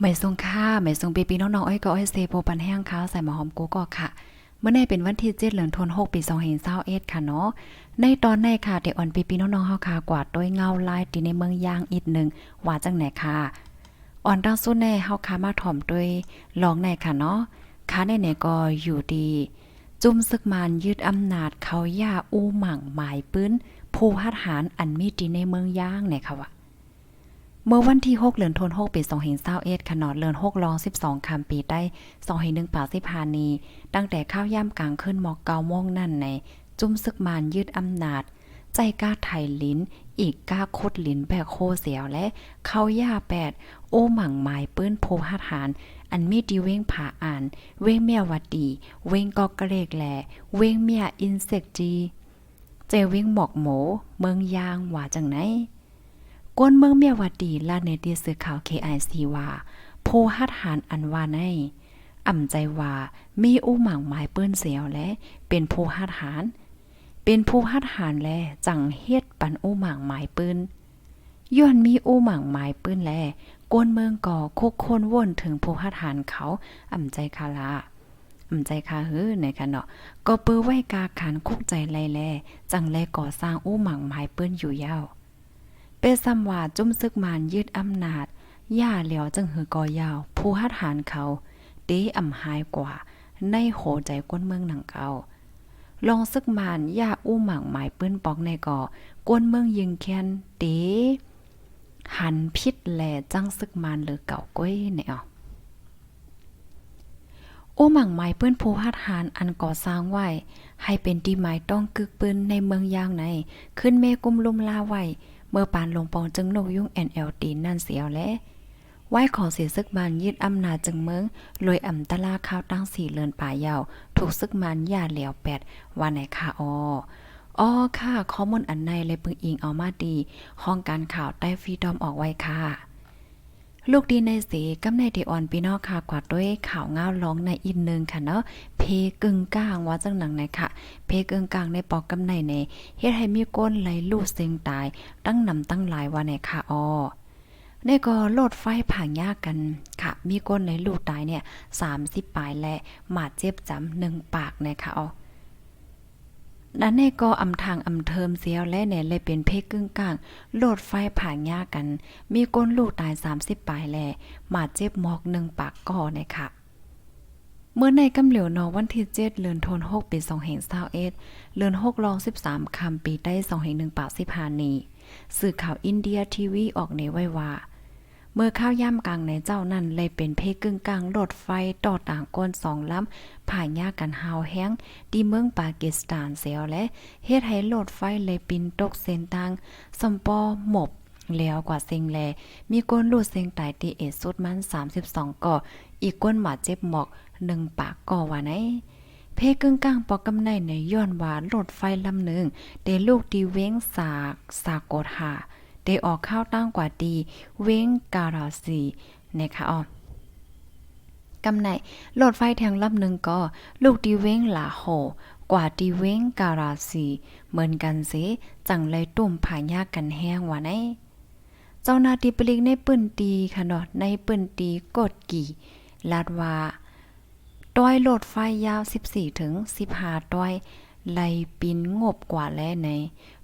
ไม่ทรงค่าไม่ทรงปีปีน้องๆอ้อยก็อ้อยเซโปปันแห้งค้าใส่หมอหอมกูก็ค่ะ เมื่อในเป็นวันที่7เดือนธันวาคมปี2021ค่ะเนาะ ในตอนในค่ะเด็กอ่อนปีปีน้องๆเฮาค่ะกวาดด้วยเงาลายตีในเมืองยางอีกหนึ่งว่าจังไหนค่ะ อ่อนตั้งสุดแน่เฮาค่ะมาถ่อมด้วยลองในค่ะเนาะค่ะในๆก็อยู่ดี จุ่มซึกมานยึดอำนาจเขาย่าอู้หมั่งหมายปื้น ผู้หัดหารอันมีดีในเมืองย่างเนี่ยค่ะว่า เมื่อวันที่ 6เดือนธันวาคมปี2021ขนอดเลือน6รอง 12คำปีได้201ป่าสิพานี ตั้งแต่ข้าวย่ำกลางขึ้นหมอกเกาโมงนั่นใน จุ่มซึกมานยึดอำนาจ ใจกล้าไทยลิ้น อีกกล้าคดลิ้นแบกโคเสียวและเข้าย่าแปด โอ้หมั่งหมายปื้นโพหัดหารอันมีดีเว้งผาอ่าน เว้งเมียวัดดี เว้งกอกกระเลกแหลเว้งเมียอินเสกจี เจเว้งหมอกหมูเมืองยางหว่าจังไหน กวนเมืองเมียวัดดีลาดในตีสื่อข่าว KIC ว่าโพหัดหารอันว่าในอ่ำใจว่ามีอู้หมางหมายปื้นเสียวและ เป็นโพหัดหารเป็นผู้หัดหารแลจังเฮ็ดปันอู้หมางหมายปืนย้อนมีอู้หมางหมายปืนแลกวนเมืองก่อคุกคนว่นถึงผู้หัดหารเขาอ่ำใจคาลาอ่ำใจคาเฮือในค่ะเนาะก็เปื้อไว้กาขันคุกใจไลแลจังแลก่อสร้างอู้หมางหมายปืนอยู่ยาว เปซ้ำว่าจุ้มซึกมานยึดอำนาจ ย่าเหลียวจึงหือกอยาว ผู้หัดหารเขาเต้อ่ำหายกว่า ในโหใจกวนเมืองหนังเกาลองซึกมานย่าอู้หมังหมายปื้นปอกในก่อกวนเมืองยิงแค้นเตหันพิษแหลจังซึกมานหรือเก่าก้อยเนี่ยอู้หมังหมายปื้นผู้หัดหารอันก่อสร้างไว้ ให้เป็นที่หมายต้องกึกปืนในเมืองยางใน ขึ้นเมกุมลุมลาไว้ เมื่อปานลงปองจึงนกยุ่ง NLD นั่นเสียวแลไหวขอเสียซึกมันยึดอำนาจจึงเมืองลอยอ่ำตะลาข้าวตั้งสี่เลือนป่ายาว ถูกซึกมันยาเหลียวแปดวันไหนค่ะอออ๋อค่ะข้อมูลอันในเลยปึงอิงเอามาดีห้องการข่าวใต้ฟรีดอมออกไว้ค่ะ ลูกดีในสีกำในดีออนปีนอกค่ะกว่าด้วยข่าวง้าวร้องในอินนึงค่ะเนาะเพกึ่งกลางว่าจังหนังไหนค่ะเพกึ่งกลางในปอกกำในในเฮ็ดให้มีก้นไหลลูดเสียงตาย ตั้งนำตั้งหลายว่าไหนค่ะอ๋อในก็โลดไฟผ่างยากกันค่ะ มีก้นในลูกตายเนี่ย30ปลายและหมาดเจ็บจำหนึ่งปากนะคะอ๋อ นั้นในก็อำทางอำเทิมเสียวและเนี่ยเลยเป็นเพกึ่งกลางโลดไฟผ่างยากกัน มีก้นลูกตาย 30 ปลายแลหมาเจ็บหมอกหนึ่งปากก่อนะคะเมื่อในกำเหลียวนอวันที่7เดือนธันวาคมปี2021เดือน6รอง13คำปีได้201ปาก15นี้สื่อข่าวอินเดียทีวีออกเนไว้ว่า เมื่อข้าวย่ำกลางในเจ้านั่นเลยเป็นเพกึ่งกลางรถไฟต่อต่างก้นสองลำผ่านยากันหาวแห้งที่เมืองปากีสถานเสียวและเฮ็ดให้รถไฟเลยปินตกเส้นทางสมปอหมบแล้วกว่าเซ็งแล มีก้นลูดเซ็งตายตีเอดสุดมัน 32 ก่อ อีกก้นหมาเจ็บหมอกหนึ่งปากก่อว่าไหน เพกึ่งกลางปอกกำในในย้อนว่ารถไฟลำหนึ่งเดลูกดีเว้งสากสากกดหา เดออกข้าวตั้งกว่าดี เว้งการาซีนะคะอ๋อกำในรถไฟแทงลำหนึ่งก็ ลูกดีเว้งหลาโหกว่าดีเว้งการาซีเหมือนกันสิจังเลยตุ่มผายากกันแห้งว่าไนเจ้านาทีปลิกในปืนตีค่ะเนาะในปืนตีกดกี่ลาดว่าต้อยโหลดไฟยาว 14 ถึง 15ต้อยไลปินงบกว่าแลใน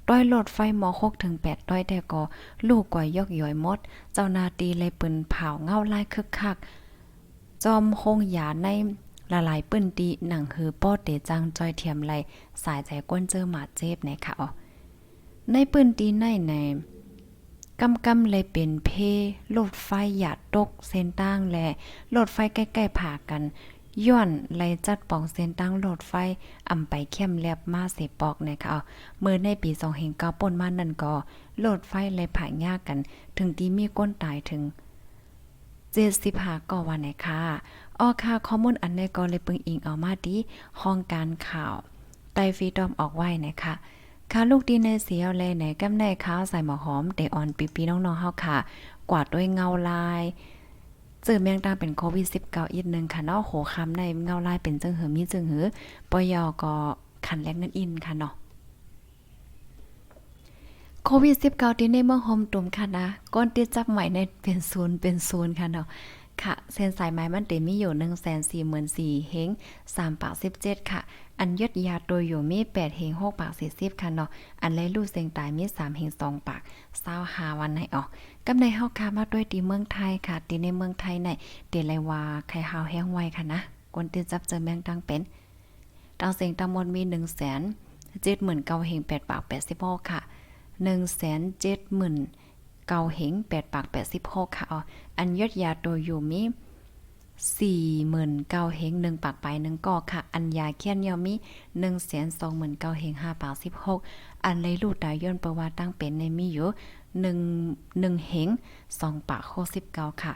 ต้อยโหลดไฟมอ6ถึง8ต้อยแต่ก็ลูกกว่ายยกย่อยหมด เจ้านาตีเลยปืนเผาเงาลายคึกคัก จอมโคงยาในละลายปืนตีหนังคือป้อเตจังจอยเทียมไหลสายใจก้นเจอหมาเจ็บนะคะอ๋อในปืนตีในในกำกำเลยเป็นเพรถไฟหยาดตกเส้นตั้งและรถไฟใกล้ๆผ่ากัน ย้อนไลจัดปองเส้นตั้งรถไฟอ่ำไปเข้มแลบมาเสปอกนะคะเมื่อในปี2 0 9ป่นมานั่นก็รถไฟเลยผ่ายากกัน ถึงที่มีก้นตายถึง75ก็ว่าไหนค่ะออค่ะข้อมูลอันในก็เลยปึงอิงเอามาดีห้องการข่าวไตฟีดอมออกไว้นะคะค่ะลูกดีในเสียวแลไหนกำในข้าวใส่หมอหอมเตออนปีๆน้องๆเฮาค่ะ กวาดด้วยเงาลาย เจอแมงดาเป็นโควิด19อีกนึงค่ะเนาะโหคำในเงาลายเป็นจึงหือมีจึงหือปยอก็คันแรกนั่นอินค่ะเนาะโควิด19ที่ในเมืองโฮมตุ่มค่ะนะก้นติดจับใหม่ในเป็นศูนย์เป็นศูนย์ค่ะเนาะค่ะเส้นสายไม้มันเต็มมีอยู่144,000เฮง3ปาก17 ค่ะ อันยดยาโดยอยู่มี8เฮง6ปาก40ค่ะเนาะอันไรลู่เสียงตายมี3เฮง2ปาก25วันไหนออก กำในเฮาคามาด้วยตีเมืองไทยค่ะตีในเมืองไทยไหนเตไรว่าไข่หาวแห้งไวค่ะนะกวนติจับเจอแมงตังเป็นตังเสียงตำมนมี1 0 0 0 0 7 9 0 0 0 8ปาก86ค่ะ1 7 0 0 0 0เจ็ดหมื่นเกาเหง8ปดปาก86ค่ะอ๋ออันยอดยาโดยอยู่มีสี่หมื่นเก้าเฮงหนึ่งปากไปหนึ่งกอค่ะ อันยาเคียนยอมีหนึ่งแสนสองหมื่นเก้าเฮงห้าปากสิบหกอันเลยลูดตายย่นประวัติตั้งเป็นในมีอยู่ หนึ่งหงเฮงสองปากหกสิบเก้าค่ะ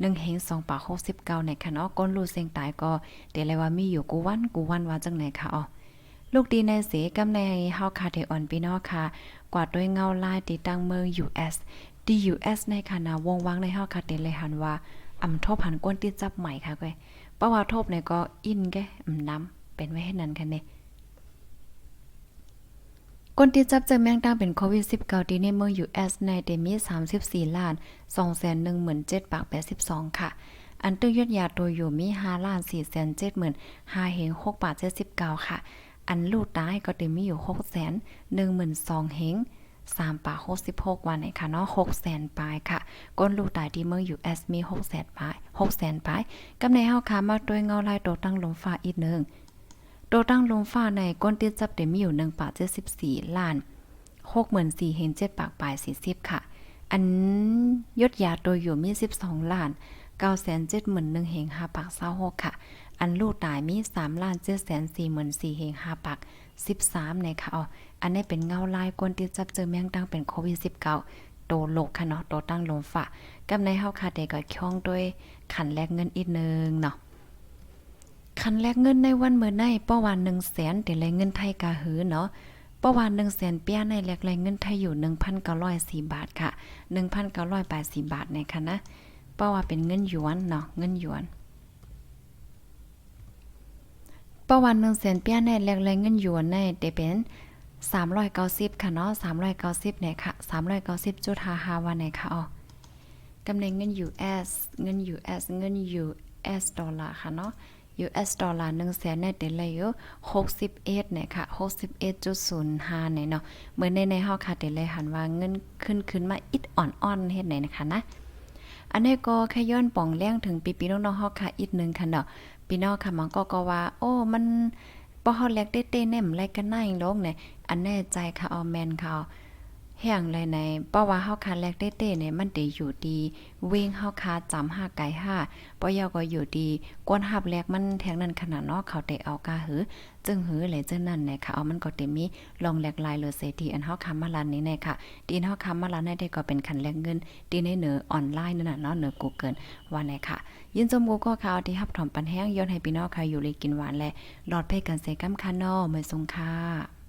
หนึ่งเฮงสองปากหกสิบเก้าในค่ะเนาะก้นลูเสียงตายก็เดี๋ยวเลยว่ามีอยู่กูวันกูวันว่าจังไหนค่ะอ๋อลูกดีในเสกำในเฮาคาเทออนพี่น้องค่ะ กวาดด้วยเงาลายติดตั้งเมือง US DUS ในคณะวงวางในเฮาคาเตเลยหันว่าอำทบหันก้นติดจับใหม่ค่ะก้อยเพราะว่าทบเนี่ยก็อินแกอำน้ำเป็นไว้ให้นั้นค่ะเนี่ย ก้นติดจับเจอแมงดาเป็นโควิด 19 ที่ในเมือง US ในเดมี34 ล้าน 217,000ปาก82 ค่ะ อันตึกยอดยาโดยอยู่มี5ล้าน470,000 5เฮง6บาท79 ค่ะ อันลูกตายก็ได้มีอยู่6แสน12,000เฮง3ป่าก66วันไหนค่ะเนาะ6แสนปลายค่ะ ก้นลูกตายที่เมือง US มี6แสนปลาย6แสนปลายกำในเฮาค่ะมาด้วยเงาลายโตตั้งลมฟ้าอีกหนึ่ง โตตั้งลมฟ้าในก้นเตี้ยจับเดมีอยู่หนึ่งปากเจ็ดสิบสี่ล้านหกหมื่นสี่เห็นเจ็ดปากปลายสี่สิบค่ะ อันยศยาตัวอยู่มีสิบสองล้านเก้าแสนเจ็ดหมื่นหนึ่งเหงหาปากเศร้าหกค่ะ อันลูกตายมีสามล้านเจ็ดแสนสี่หมื่นสี่เหงหาปากสิบสามในค่ะอ๋ออันนี้เป็นเงาลายก้นเตี้ยจับเจอแมงตั้งเป็นโควิดสิบเก้าโตโลกค่ะเนาะโตตั้งลมฝ้ากับในเฮาค่เด็กก็คล้องด้วยขันแลกเงินอีกนึ่งเนาะ ขันแลกเงินในวันเมื่อในป้อวัน1แสนแต่แลกเงินไทยกะหือเนาะป้อวัน1แสนเปียในแลกแลกเงินไทยอยู่1,904บาทค่ะ1,984บาทในค่ะนะป้อว่าเป็นเงินหยวนเนาะเงินหยวนประวันหนึ่งแสนเปียในแลกแรงเงินหยวนในเดเป็น390ค่ะเนาะ390เก้าสิบในี่ยค่ะ390จุด55วันไหนค่ะอ๋อกำเนิดเงิน US เงิน US เงิน US ดอลลาร์ค่ะเนาะ US ดอลลาร์1แสนเนี่ยเดเลยอยู่61เนี่ยค่ะ61.05เนี่ยเนาะเหมือนในในเฮาค่ะเดเลยหันว่าเงินขึ้นขึ้นมาอิดอ่อนๆเฮ็ดไหนนะคะนะอันนี้ก็แค่ย้อนป่องแรงถึงปีปีน้องๆเฮาค่ะอีกนึงค่ะเนาะพี่น้องค่ะมันก็ก็ว่า โอ้มันบ่เฮาแลกเต้ๆแนมไรกันหน้าอีกลงเนี่ยอันแน่ใจค่ะเอแมนค่ะ แห่งไรในเพราะว่าเฮาคาแลกเต้ๆเนี่ยมันได้อยู่ดี เวงเฮาคาจำ5ไก่5ปอยอก็อยู่ดีกวนหับแลกมันแทงนั้นขนาดเนาะเขาได้เอากาหือ จึงหือเลยจึงนั่นเนี่ยค่ะเอามันก็เต็มมีลองแลกลายเลยเสทีอันเฮาคามาลันนี้เนี่ยค่ะดีเฮาคามาลันได้ก็เป็นคันแลกเงินดีในเหนือออนไลน์นั่นน่ะเนาะเหนือ Google ว่าไหนค่ะ ยินจมกูก็ข่าวที่ฮับถอมปันแห้งย้อนให้พี่น้องค่ะอยู่เลยกินหวานและหลอดเพกันเซกัมคานอเมื่อสงค่ะ